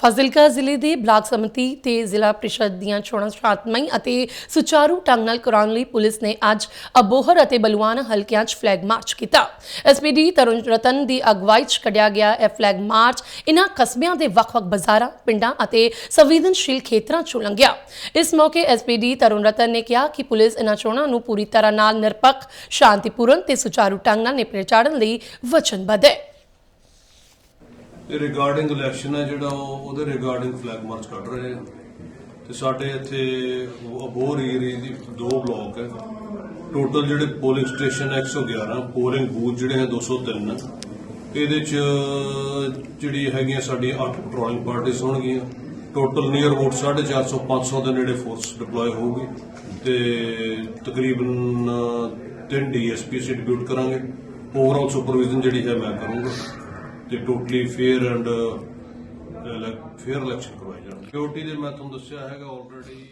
ਫਾਜ਼ਿਲਕਾ ਜ਼ਿਲ੍ਹੇ ਦੇ ਬਲਾਕ ਸਮਿਤੀ ਤੇ ਜ਼ਿਲ੍ਹਾ ਪ੍ਰੀਸ਼ਦ ਦੀਆਂ ਚੋਣਾਂ ਸ਼ਾਂਤਮਈ ਅਤੇ ਸੁਚਾਰੂ ਢੰਗ ਨਾਲ ਕਰਾਉਣ ਲਈ ਪੁਲਿਸ ਨੇ ਅੱਜ ਅਬੋਹਰ ਅਤੇ ਬਲਵਾਨ ਹਲਕਿਆਂ 'ਚ ਫਲੈਗ ਮਾਰਚ ਕੀਤਾ। ਐਸਪੀਡੀ ਤਰੁਣ ਰਤਨ ਦੀ ਅਗਵਾਈ 'ਚ ਕੱਢਿਆ ਗਿਆ ਇਹ ਫਲੈਗ ਮਾਰਚ ਇਨ੍ਹਾਂ ਕਸਬਿਆਂ ਦੇ ਵੱਖ-ਵੱਖ ਬਾਜ਼ਾਰਾਂ, ਪਿੰਡਾਂ ਅਤੇ ਸੰਵੇਦਨਸ਼ੀਲ ਖੇਤਰਾਂ 'ਚੋਂ ਲੰਘਿਆ। ਇਸ ਮੌਕੇ ਐਸਪੀਡੀ ਤਰੁਣ ਰਤਨ ਨੇ ਕਿਹਾ ਕਿ ਪੁਲਿਸ ਇਨ੍ਹਾਂ ਚੋਣਾਂ ਨੂੰ ਪੂਰੀ ਤਰ੍ਹਾਂ ਨਾਲ ਨਿਰਪੱਖ, ਸ਼ਾਂਤੀਪੂਰਨ ਤੇ ਸੁਚਾਰੂ ਢੰਗ ਨਾਲ ਨਿਪਟੇ ਚਾੜਨ ਲਈ ਵਚਨਬੱਧ ਹੈ। ਤੇ ਰਿਗਾਰਡਿੰਗ ਇਲੈਕਸ਼ਨ ਹੈ ਜਿਹੜਾ ਉਹ, ਉਹਦੇ ਰਿਗਾਰਡਿੰਗ ਫਲੈਗ ਮਾਰਚ ਕੱਢ ਰਹੇ ਆ। ਤੇ ਸਾਡੇ ਇੱਥੇ ਅਬੋਰ ਏਰੀਏ ਦੀ ਦੋ ਬਲਾਕ ਹੈ। ਟੋਟਲ ਜਿਹੜੇ ਪੋਲਿੰਗ ਸਟੇਸ਼ਨ ਹੈ 111 ਪੋਲਿੰਗ ਬੂਥ ਜਿਹੜੇ ਹੈ 203 ਹੈ। ਇਹਦੇ ਚ ਜਿਹੜੀ ਹੈਗੀਆਂ ਸਾਡੀ 8 ਪੈਟਰੋਲਿੰਗ ਪਾਰਟੀਆਂ ਹੋਣਗੀਆਂ। ਟੋਟਲ ਨੀਅਰ ਅਬਾਊਟ 450 500 ਦੇ ਨੇੜੇ ਫੋਰਸ ਡਿਪਲੋਏ ਹੋਊਗੀ। ਤੇ ਤਕਰੀਬਨ ਤਿੰਨ ਡੀਐਸਪੀ ਅਸੀਂ ਡਿਪਿਊਟ ਕਰਾਂਗੇ। ਓਵਰਆਲ ਸੁਪਰਵਿਜ਼ਨ ਜਿਹੜੀ ਹੈ ਮੈਂ ਕਰੂੰਗਾ। ਤੇ totally fair and fair election ਕਰਵਾਏ ਜਾਣ ਸਿਕਿਉਰਿਟੀ ਦੇ ਮੈਂ ਤੁਹਾਨੂੰ ਦੱਸਿਆ ਹੈਗਾ ਆਲਰੇਡੀ